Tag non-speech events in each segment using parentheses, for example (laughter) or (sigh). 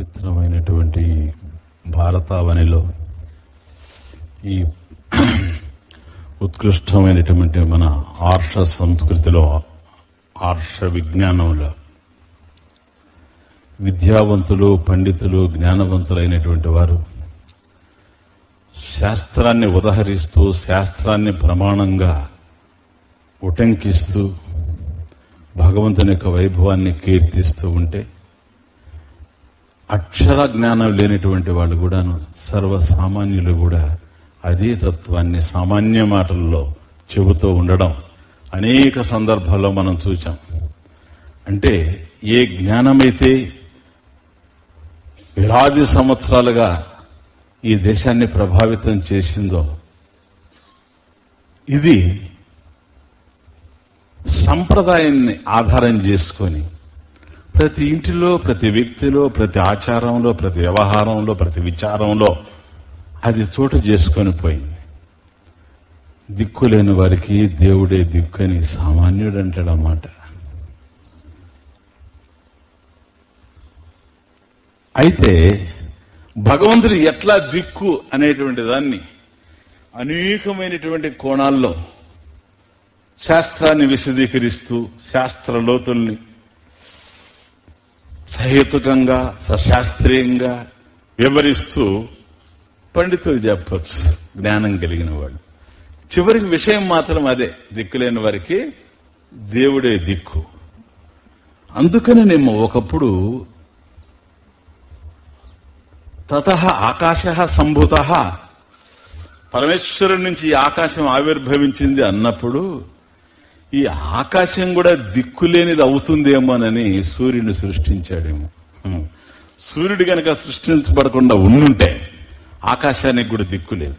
పవిత్రమైనటువంటి భారతావనిలో ఈ ఉత్కృష్టమైనటువంటి మన ఆర్ష సంస్కృతిలో ఆర్ష విజ్ఞానంలో విద్యావంతులు పండితులు జ్ఞానవంతులైనటువంటి వారు శాస్త్రాన్ని ఉదహరిస్తూ శాస్త్రాన్ని ప్రమాణంగా ఉటంకిస్తూ భగవంతుని యొక్క వైభవాన్ని కీర్తిస్తూ ఉంటే అక్షర జ్ఞానం లేనటువంటి వాళ్ళు కూడాను సర్వసామాన్యులు కూడా అదే తత్వాన్ని సామాన్య మాటల్లో చెబుతూ ఉండడం అనేక సందర్భాల్లో మనం చూచాం. అంటే ఏ జ్ఞానమైతే వేలాది సంవత్సరాలుగా ఈ దేశాన్ని ప్రభావితం చేసిందో ఇది సంప్రదాయాన్ని ఆధారం చేసుకొని ప్రతి ఇంటిలో ప్రతి వ్యక్తిలో ప్రతి ఆచారంలో ప్రతి వ్యవహారంలో ప్రతి విచారంలో అది చోటు చేసుకొని పోయింది. దిక్కు లేని వారికి దేవుడే దిక్కు అని సామాన్యుడు అంటాడన్నమాట అయితే భగవంతుడు ఎట్లా దిక్కు అనేటువంటి దాన్ని అనేకమైనటువంటి కోణాల్లో శాస్త్రాన్ని విశదీకరిస్తూ శాస్త్ర లోతుల్ని సహేతుకంగా సశాస్త్రీయంగా వివరిస్తూ పండితులు చెప్పచ్చు జ్ఞానం కలిగిన వాళ్ళు. చివరికి విషయం మాత్రం అదే దిక్కులేని వారికి దేవుడే దిక్కు. అందుకని నేను ఒకప్పుడు తత ఆకాశ సంభూత పరమేశ్వరుడి నుంచి ఆకాశం ఆవిర్భవించింది అన్నప్పుడు ఈ ఆకాశం కూడా దిక్కులేనిది అవుతుందేమోనని సూర్యుని సృష్టించాడేమో. సూర్యుడు గనక సృష్టించబడకుండా ఉండుంటే ఆకాశానికి కూడా దిక్కు లేదు.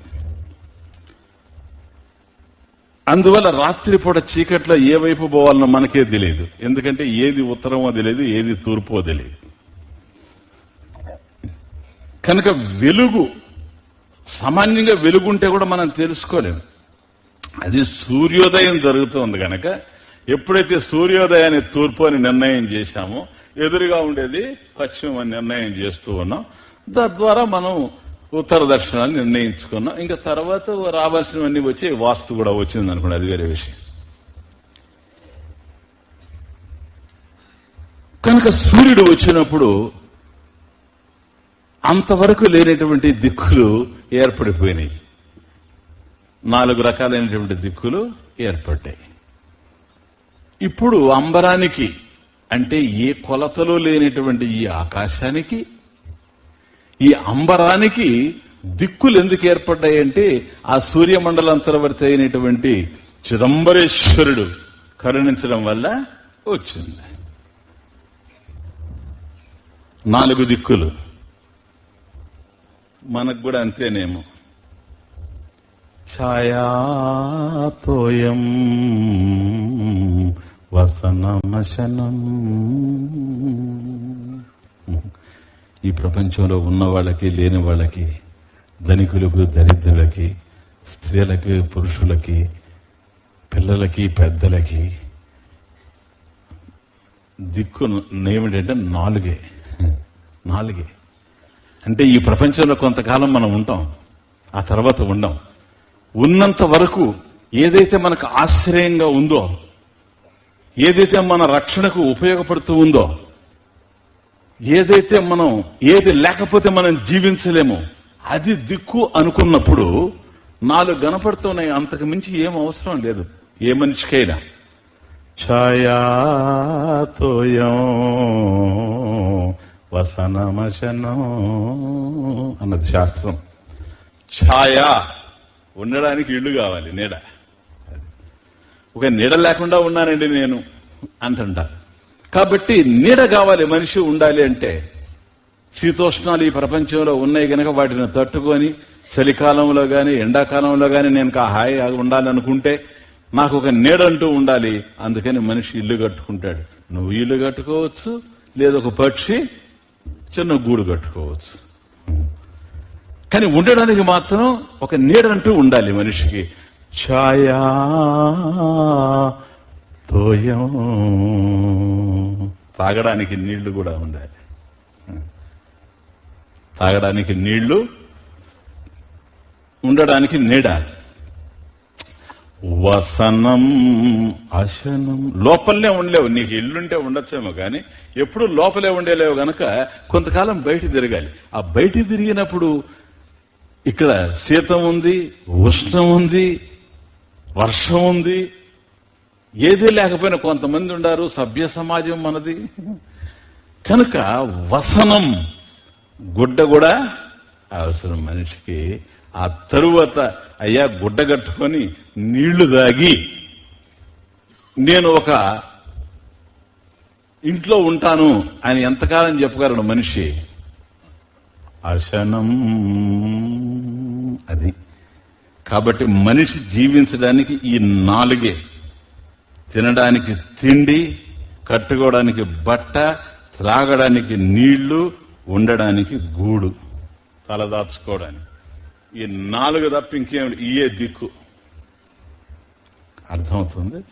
అందువల్ల రాత్రిపూట చీకట్లో ఏ వైపు పోవాలనో మనకే తెలియదు. ఎందుకంటే ఏది ఉత్తరమో తెలియదు ఏది తూర్పో తెలియదు. కనుక వెలుగు సామాన్యంగా వెలుగుంటే కూడా మనం తెలుసుకోలేము. అది సూర్యోదయం జరుగుతుంది కనుక ఎప్పుడైతే సూర్యోదయాన్ని తూర్పు అని నిర్ణయం చేశామో ఎదురుగా ఉండేది పశ్చిమం అని నిర్ణయం చేస్తూ ఉన్నాం. తద్వారా మనం ఉత్తర దక్షిణాన్ని నిర్ణయించుకున్నాం. ఇంకా తర్వాత రావాల్సినవన్నీ వచ్చి వాస్తు కూడా వచ్చింది అనుకోండి అది వేరే విషయం. కనుక సూర్యుడు వచ్చినప్పుడు అంతవరకు లేనటువంటి దిక్కులు ఏర్పడిపోయినాయి. నాలుగు రకాలైనటువంటి దిక్కులు ఏర్పడ్డాయి. ఇప్పుడు అంబరానికి అంటే ఏ కొలతలు లేనటువంటి ఈ ఆకాశానికి ఈ అంబరానికి దిక్కులు ఎందుకు ఏర్పడ్డాయంటే ఆ సూర్యమండలాంతరవర్తి అయినటువంటి చిదంబరేశ్వరుడు కరుణించడం వల్ల వచ్చింది. నాలుగు దిక్కులు. మనకు కూడా అంతేనేమో. ఛాయాతోయం వసనమశనం. ఈ ప్రపంచంలో ఉన్న వాళ్ళకి లేని వాళ్ళకి ధనికులకు దరిద్రులకి స్త్రీలకి పురుషులకి పిల్లలకి పెద్దలకి దిక్కు ఏమిటంటే నాలుగే. నాలుగే. అంటే ఈ ప్రపంచంలో కొంతకాలం మనం ఉంటాం ఆ తర్వాత ఉండం. ఉన్నంత వరకు ఏదైతే మనకు ఆశ్రయంగా ఉందో ఏదైతే మన రక్షణకు ఉపయోగపడుతూ ఉందో ఏదైతే మనం ఏది లేకపోతే మనం జీవించలేమో అది దిక్కు అనుకున్నప్పుడు నాలుగు గనపడుతున్నాయి అంతకు మించి ఏం అవసరం లేదు. ఏ మనిషికైనా. ఛాయాతోయం వసనమశనం అన్నది శాస్త్రం. ఛాయా ఉండడానికి ఇల్లు కావాలి నీడ. ఒక నీడ లేకుండా ఉన్నానండి నేను అంటుంటారు. కాబట్టి నీడ కావాలి మనిషి ఉండాలి అంటే శీతోష్ణాలు ఈ ప్రపంచంలో ఉన్నాయి గనక వాటిని తట్టుకొని చలికాలంలో కానీ ఎండాకాలంలో కానీ నేను కా హాయిగా ఉండాలనుకుంటే నాకు ఒక నీడంటూ ఉండాలి. అందుకని మనిషి ఇల్లు కట్టుకుంటాడు. నువ్వు ఇల్లు కట్టుకోవచ్చు లేదా ఒక పక్షి చిన్న గూడు కట్టుకోవచ్చు. కానీ ఉండడానికి మాత్రం ఒక నీడంటూ ఉండాలి మనిషికి. ఛాయా తోయం. తాగడానికి నీళ్ళు కూడా ఉండాలి. తాగడానికి నీళ్ళు ఉండడానికి నీడ. వసనం అశనం లోపలనే ఉండలేవు. నీకు ఇల్లుంటే ఉండొచ్చేమో కానీ ఎప్పుడు లోపలే ఉండేలేవు గనక కొంతకాలం బయట తిరగాలి. ఆ బయట తిరిగినప్పుడు ఇక్కడ శీతం ఉంది ఉష్ణం ఉంది వర్షం ఉంది. ఏదీ లేకపోయినా కొంతమంది ఉండారు సభ్య సమాజం మనది. కనుక వసనం గుడ్డ కూడా అవసరం మనిషికి. ఆ తరువాత అయ్యా గుడ్డ కట్టుకొని నీళ్ళు దాగి నేను ఒక ఇంట్లో ఉంటాను అని ఎంతకాలం చెప్పగలను మనిషి? అశనం. అది. కాబట్టి మనిషి జీవించడానికి ఈ నాలుగే. తినడానికి తిండి కట్టుకోవడానికి బట్ట త్రాగడానికి నీళ్ళు ఉండడానికి గూడు. తలదాచుకోవడానికి ఈ నాలుగు తప్ప ఇంకేమి ఇయే దిక్కు. అర్థమవుతుంది?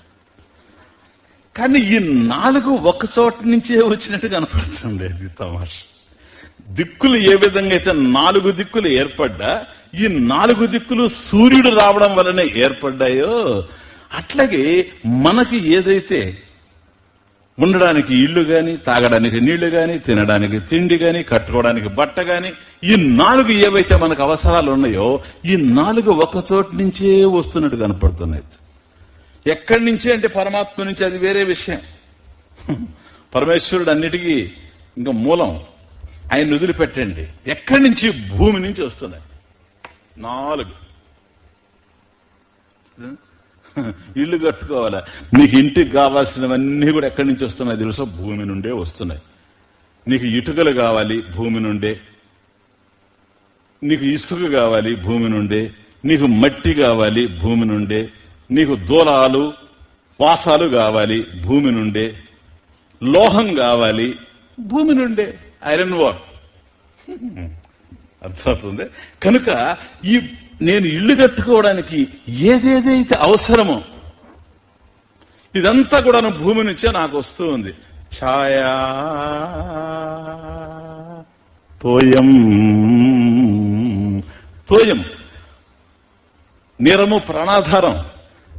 కానీ ఈ నాలుగు ఒక చోట నుంచే వచ్చినట్టు కనపడుతుండేది తమాషా. దిక్కులు ఏ విధంగా అయితే నాలుగు దిక్కులు ఏర్పడ్డా ఈ నాలుగు దిక్కులు సూర్యుడు రావడం వలనే ఏర్పడ్డాయో అట్లాగే మనకి ఏదైతే ఉండడానికి ఇల్లు గాని తాగడానికి నీళ్ళు గాని తినడానికి తిండి గాని కట్టుకోవడానికి బట్ట గాని ఈ నాలుగు ఏవైతే మనకు అవసరాలు ఉన్నాయో ఈ నాలుగు ఒక చోటు నుంచే వస్తున్నట్టు కనపడుతున్నాయి. ఎక్కడి నుంచి అంటే పరమాత్మ నుంచి అది వేరే విషయం. పరమేశ్వరుడు అన్నిటికీ ఇంకా మూలం. ఆయన వదిలిపెట్టండి. ఎక్కడి నుంచి? భూమి నుంచి వస్తున్నాయి నాలుగు. ఇల్లు కట్టుకోవాలా? నీకు ఇంటికి కావాల్సినవన్నీ కూడా ఎక్కడి నుంచి వస్తున్నాయి తెలుసా? భూమి నుండే వస్తున్నాయి. నీకు ఇటుకలు కావాలి భూమి నుండే. నీకు ఇసుక కావాలి భూమి నుండే. నీకు మట్టి కావాలి భూమి నుండే. నీకు దూలాలు వాసాలు కావాలి భూమి నుండే. లోహం కావాలి భూమి నుండే. ఐరన్ ఓర్ (laughs) అర్థమవుతుంది. కనుక ఈ నేను ఇల్లు కట్టుకోవడానికి ఏదేదైతే అవసరమో ఇదంతా కూడా భూమి నుంచే నాకు వస్తూ ఉంది. ఛాయా తోయం. తోయం. నీరము ప్రాణాధారం.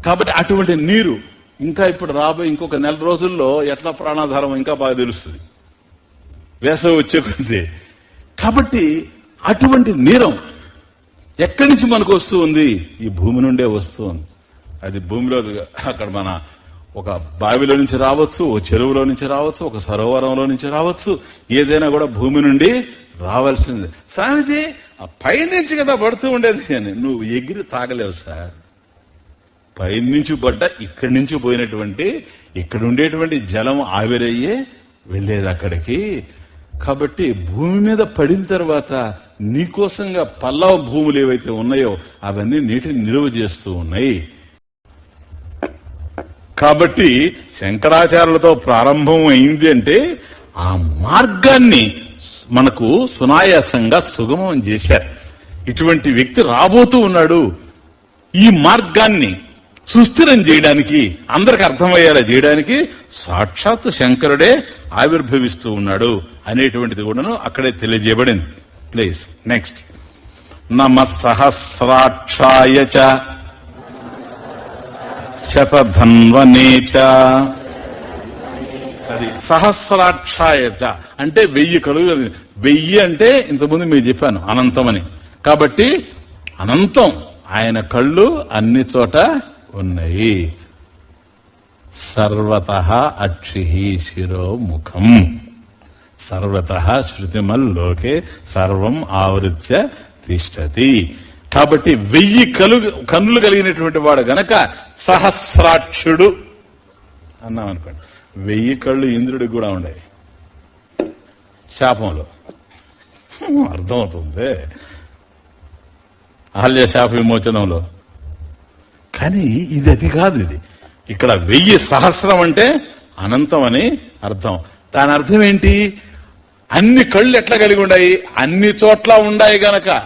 కాబట్టి అటువంటి నీరు ఇంకా ఇప్పుడు రాబోయే ఇంకొక నెల రోజుల్లో ఎట్లా ప్రాణాధారం ఇంకా బాగా తెలుస్తుంది. వేసవి వచ్చే కొద్ది. కాబట్టి అటువంటి నీరం ఎక్కడి నుంచి మనకు వస్తూ ఉంది? ఈ భూమి నుండే వస్తూ ఉంది. అది భూమిలో అక్కడ మన ఒక బావిలో నుంచి రావచ్చు ఓ చెరువులో నుంచి రావచ్చు ఒక సరోవరంలో నుంచి రావచ్చు. ఏదైనా కూడా భూమి నుండి రావాల్సింది. స్వామిజీ ఆ పైనుంచి కదా పడుతూ ఉండేది అని. నువ్వు ఎగిరి తాగలేవు సార్. పైనుంచి పడ్డ ఇక్కడి నుంచి పోయినటువంటి ఇక్కడ ఉండేటువంటి జలం ఆవిరయ్యే వెళ్ళేది అక్కడికి. కాబట్టి భూమి మీద పడిన తర్వాత నీకోసంగా పల్లవ భూములు ఏవైతే ఉన్నాయో అవన్నీ నీటిని నిలువ చేస్తూ ఉన్నాయి. కాబట్టి శంకరాచార్యులతో ప్రారంభం అయింది అంటే ఆ మార్గాన్ని మనకు సునాయాసంగా సుగమం చేశారు. ఇటువంటి వ్యక్తి రాబోతూ ఉన్నాడు. ఈ మార్గాన్ని సుస్థిరం చేయడానికి అందరికి అర్థమయ్యేలా చేయడానికి సాక్షాత్ శంకరుడే ఆవిర్భవిస్తూ ఉన్నాడు అనేటువంటిది కూడాను అక్కడే తెలియజేయబడింది. ప్లీజ్ నెక్స్ట్ నమ సహస్రాక్షాయ చ. శతధన్వనే చ. అది సహస్రాక్షాయ చ. అంటే వెయ్యి కలుగు వెయ్యి అంటే ఇంతకుముందు మీకు చెప్పాను అనంతమని కాబట్టి అనంతం. ఆయన కళ్ళు అన్ని చోట ఉన్నాయి. సర్వత అక్షి శిరో ముఖం. సర్వత శృతిమల్లోకే సర్వం ఆవృత్య తిష్టతి. కాబట్టి వెయ్యి కలు కన్నులు కలిగినటువంటి వాడు గనక సహస్రాక్షుడు అన్నాం అనుకోండి వెయ్యి కళ్ళు ఇంద్రుడికి కూడా ఉండేవి శాపంలో. అర్థమవుతుంది? అహల్య శాప విమోచనంలో. కానీ ఇది అది కాదు ఇది. ఇక్కడ వెయ్యి సహస్రం అంటే అనంతం అని అర్థం. దాని అర్థం ఏంటి? అన్ని కళ్ళు ఎట్లా కలిగి ఉన్నాయి అన్ని చోట్ల ఉన్నాయి గనక.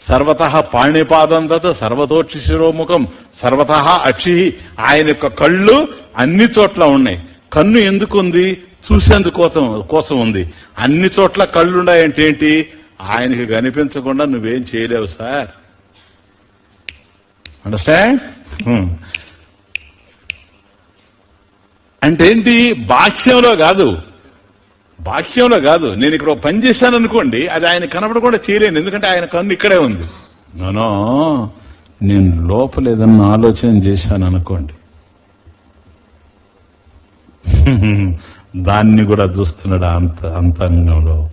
సర్వత పాణిపాదం దత సర్వతోక్షి శిరోముఖం సర్వత అక్షి. ఆయన యొక్క కళ్ళు అన్ని చోట్ల ఉన్నాయి. కన్ను ఎందుకుంది చూసేందుకు కోసం కోసం ఉంది. అన్ని చోట్ల కళ్ళున్నాయంటే ఏంటి? ఆయనకి కనిపించకుండా నువ్వేం చేయలేవు సార్. అండర్స్టాండ్ అంటే ఏంటి బాహ్యంలో కాదు. బాహ్యంలో కాదు. నేను ఇక్కడ ఒక పని చేశాను అనుకోండి అది ఆయన కనపడకుండా చేయలేను. ఎందుకంటే ఆయన కన్ను ఇక్కడే ఉంది. నోనో నేను లోపల ఏదన్నా ఆలోచన చేశాను అనుకోండి. (laughs) దాన్ని కూడా చూస్తున్నాడు అంత అంతరంగంలో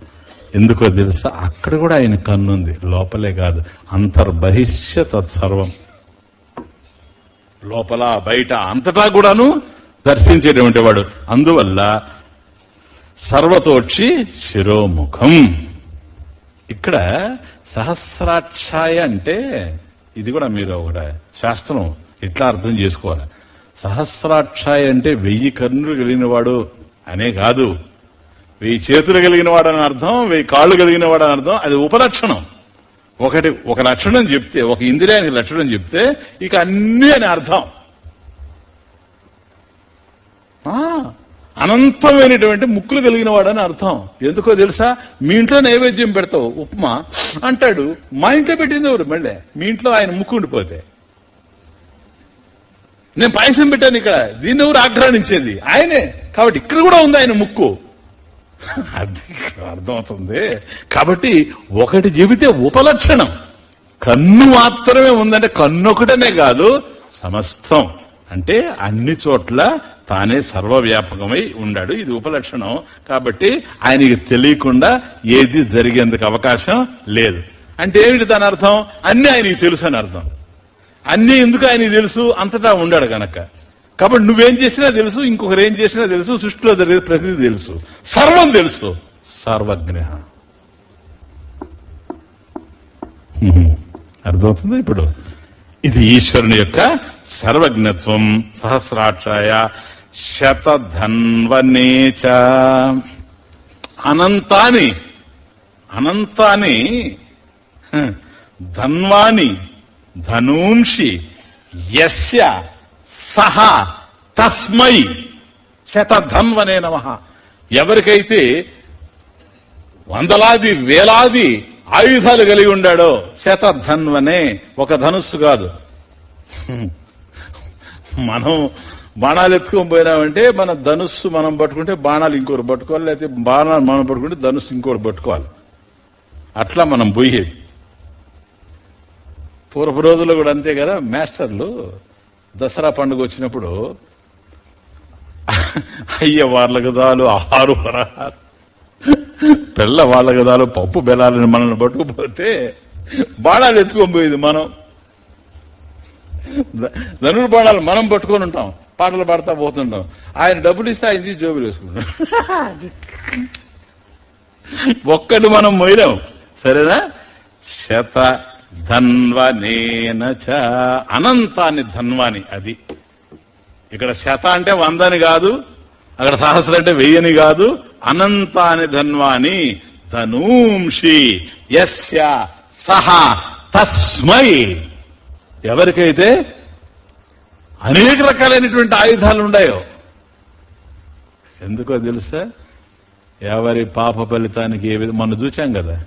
ఎందుకో తెలుసా? అక్కడ కూడా ఆయన కన్నుంది లోపలే కాదు. అంతర్బహిష్య తత్సర్వం లోపల బయట అంతటా కూడాను దర్శించేటువంటి వాడు. అందువల్ల సర్వతోక్షి శిరోముఖం. ఇక్కడ సహస్రాక్షాయ అంటే ఇది కూడా మీరు ఒక శాస్త్రం ఇట్లా అర్థం చేసుకోవాలి. సహస్రాక్షాయ అంటే వెయ్యి కన్నులు కలిగిన వాడు అనే కాదు. వెయ్యి చేతులు కలిగిన వాడు అని అర్థం వెయ్యి కాళ్ళు కలిగిన వాడు అని అర్థం అది ఉపలక్షణం. ఒకటి ఒక లక్షణం చెప్తే ఒక ఇంద్రియానికి లక్షణం చెప్తే ఇక అన్ని అని అర్థం. ఆ, అనంతమైనటువంటి ముక్కులు కలిగిన వాడని అర్థం. ఎందుకో తెలుసా? మీ ఇంట్లో నైవేద్యం పెడతావు ఉప్మా. అంటాడు మా ఇంట్లో పెట్టింది ఎవరు? మళ్ళీ మీ ఇంట్లో ఆయన ముక్కు ఉండిపోతే. నేను పాయసం పెట్టాను ఇక్కడ. దీన్ని ఎవరు ఆగ్రహించేది ఆయనే. కాబట్టి ఇక్కడ కూడా ఉంది ఆయన ముక్కు. (laughs) అర్థమవుతుంది. కాబట్టి ఒకటి చెబితే ఉపలక్షణం. కన్ను మాత్రమే ఉందంటే కన్ను ఒకటనే కాదు సమస్తం. అంటే అన్ని చోట్ల తానే సర్వవ్యాపకమై ఉండాడు. ఇది ఉపలక్షణం. కాబట్టి ఆయనకి తెలియకుండా ఏది జరిగేందుకు అవకాశం లేదు. అంటే ఏమిటి దాని అర్థం? అన్ని ఆయనకి తెలుసు అని అర్థం. అన్ని ఎందుకు ఆయనకి తెలుసు? అంతటా ఉండాడు గనక. కాబట్టి నువ్వేం చేసినా తెలుసు ఇంకొకరు ఏం చేసినా తెలుసు సృష్టిలో జరిగేది ప్రతిదీ తెలుసు. సర్వం తెలుసు. సర్వజ్ఞ. అర్థమవుతుంది ఇప్పుడు? ఇది ఈశ్వరుని యొక్క సర్వజ్ఞత్వం సహస్రాక్షాయ శతధన్వనేచ అనంతాని అనంతాని ధన్వాని ధనూంషి యస్య సహ తస్మై శతధన్వనే నమ. ఎవరికైతే వందలాది వేలాది ఆయుధాలు కలిగి ఉండాడో శతధన్వనే ఒక ధనుస్సు కాదు. మనం బాణాలు ఎత్తుకొని పోయినామంటే మన ధనుస్సు మనం పట్టుకుంటే బాణాలు ఇంకోటి పట్టుకోవాలి లేకపోతే బాణాలు మనం పట్టుకుంటే ధనుస్సు ఇంకోరు పట్టుకోవాలి. అట్లా మనం పోయేది. పూర్వపు రోజుల్లో కూడా అంతే కదా మాస్టర్లు? దసరా పండుగ వచ్చినప్పుడు అయ్య వాళ్ళ గదాలు ఆరు వరహాలు పిల్ల వాళ్ళ గదాలు పప్పు బెల్లాలని మనల్ని పట్టుకుపోతే బాణాలు ఎత్తుకొని పోయేది మనం. ధ- ధనుర్ బాణాలు మనం పట్టుకొని ఉంటాం పాటలు పాడుతా పోతుంటాం. ఆయన డబ్బులు ఇస్తే ఆయన తీసి జోబులు వేసుకుంటాం (laughs) ఒక్కటి మనం మొయ్యలేం. సరేనా? శత ధన్వనేన చ. అనంతాన్ని ధన్వాని అది. ఇక్కడ శత అంటే వందని కాదు అక్కడ సహస్ర అంటే వెయ్యని కాదు. అనంతాని ధన్వాని ధనూంషి యస్య సహ తస్మై. ఎవరికైతే అనేక రకాలైనటువంటి ఆయుధాలు ఉన్నాయో ఎందుకో తెలుసా? ఎవరి పాప ఫలితానికి ఏ విధంగా మనం చూచాం కదా.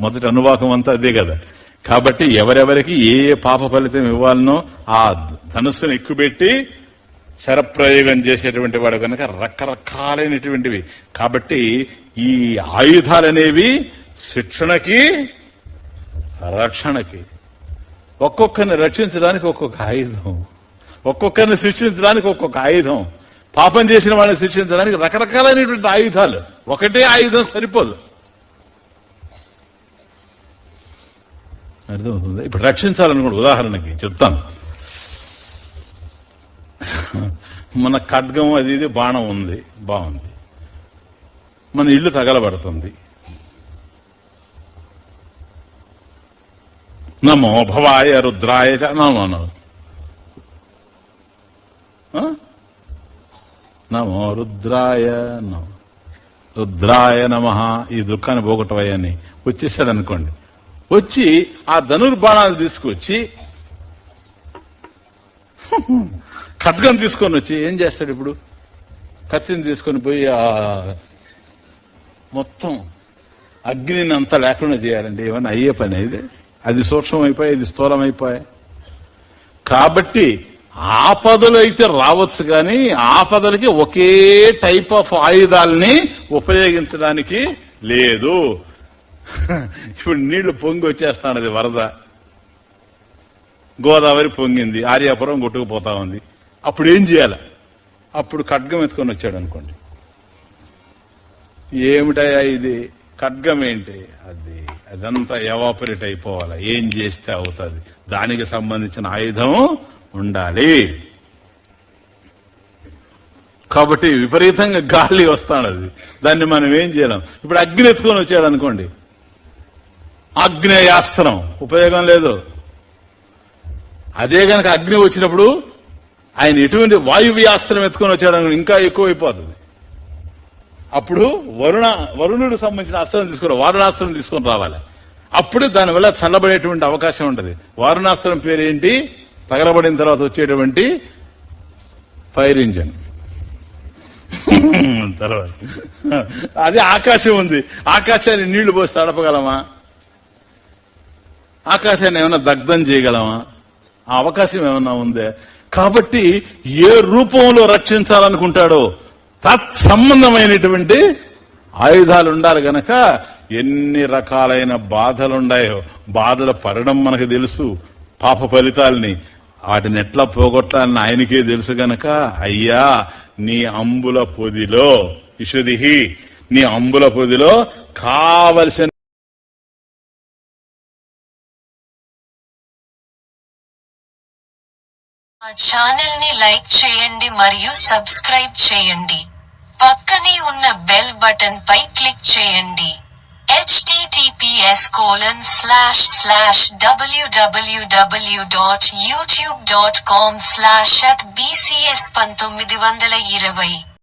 మొదటి అనువాకం అంతా అదే కదా. కాబట్టి ఎవరెవరికి ఏ ఏ పాప ఫలితం ఇవ్వాలనో ఆ ధనుస్సును ఎక్కుబెట్టి శరప్రయోగం చేసేటువంటి వాడు కనుక రకరకాలైనటువంటివి. కాబట్టి ఈ ఆయుధాలనేవి శిక్షణకి రక్షణకి ఒక్కొక్కరిని రక్షించడానికి ఒక్కొక్క ఆయుధం ఒక్కొక్కరిని శిక్షించడానికి ఒక్కొక్క ఆయుధం పాపం చేసిన వాళ్ళని శిక్షించడానికి రకరకాలైనటువంటి ఆయుధాలు. ఒకటే ఆయుధం సరిపోదు. అర్థమవుతుంది? ఇప్పుడు రక్షించాలనుకోండి ఉదాహరణకి చెప్తాను. మన ఖడ్గం అది ఇది బాణం ఉంది బాగుంది. మన ఇల్లు తగలబడుతుంది. నమో భవాయ రుద్రాయ చ నమో నమో. నమో రుద్రాయ నమో. రుద్రాయ నమ. ఈ దుఃఖాన్ని పోగొట్టవయ్యని వచ్చేసాడు అనుకోండి వచ్చి ఆ ధనుర్బాణాలు తీసుకొచ్చి ఖడ్గం తీసుకొని వచ్చి ఏం చేస్తాడు ఇప్పుడు? కత్తిని తీసుకొని పోయి ఆ మొత్తం అగ్నిని అంతా లేకుండా చేయాలండి. ఏమన్నా అయ్యే పని ఇది అది సూక్ష్మమైపోయి అది ఇది స్థూలం అయిపోయాయి కాబట్టి ఆపదలు అయితే రావచ్చు కానీ ఆపదలకి ఒకే టైప్ ఆఫ్ ఆయుధాలని ఉపయోగించడానికి లేదు. ఇప్పుడు నీళ్ళు పొంగి వచ్చేస్తానది వరద. గోదావరి పొంగింది. ఆర్యాపురం కొట్టుకుపోతా ఉంది. అప్పుడు ఏం చేయాలి? అప్పుడు ఖడ్గం ఎత్తుకొని వచ్చాడు అనుకోండి. ఏమిటయా ఇది? ఖడ్గం ఏంటి? అది అదంతా ఎవాపరేట్ అయిపోవాలి? ఏం చేస్తే అవుతుంది? దానికి సంబంధించిన ఆయుధం ఉండాలి. కాబట్టి విపరీతంగా గాలి వస్తాడది దాన్ని మనం ఏం చేయలేం? ఇప్పుడు అగ్ని ఎత్తుకొని వచ్చాడు అనుకోండి. ఆగ్నేయాస్త్రం. ఉపయోగం లేదు. అదే గనక అగ్ని వచ్చినప్పుడు ఆయన ఎటువంటి వాయువ్యాస్త్రం ఎత్తుకొని వచ్చాడు ఇంకా ఎక్కువైపోతుంది అప్పుడు వరుణ వరుణుడు సంబంధించిన అస్త్రం తీసుకురా వారుణాస్త్రం తీసుకొని రావాలి. అప్పుడు దానివల్ల చల్లబడేటువంటి అవకాశం ఉంటుంది. వారుణాస్త్రం పేరు ఏంటి తగలబడిన తర్వాత వచ్చేటువంటి ఫైర్ ఇంజన్. (laughs) తర్వాత. అది ఆకాశం ఉంది. ఆకాశాన్ని నీళ్ళు పోసి తడపగలమా? ఆకాశాన్ని ఏమైనా దగ్ధం చేయగలమా? ఆ అవకాశం ఏమైనా ఉందే? కాబట్టి ఏ రూపంలో రక్షించాలనుకుంటాడో తత్సంబంధమైనటువంటి ఆయుధాలు ఉండాలి గనక. ఎన్ని రకాలైన బాధలున్నాయో బాధలు పడడం మనకు తెలుసు. పాప ఫలితాల్ని. వాటిని ఎట్లా పోగొట్టాలని ఆయనకే తెలుసు గనక. అయ్యా నీ అంబుల పొదిలో ఇషుదిహి నీ అంబుల పొదిలో కావలసిన ఛానల్ని లైక్ చేయండి మరియు సబ్స్క్రైబ్ చేయండి. పక్కనే ఉన్న బెల్ బటన్ పై క్లిక్ చేయండి. https colon slash slash www dot YouTube dot com slash at BCS పంతొమ్మిది వందల ఇరవై.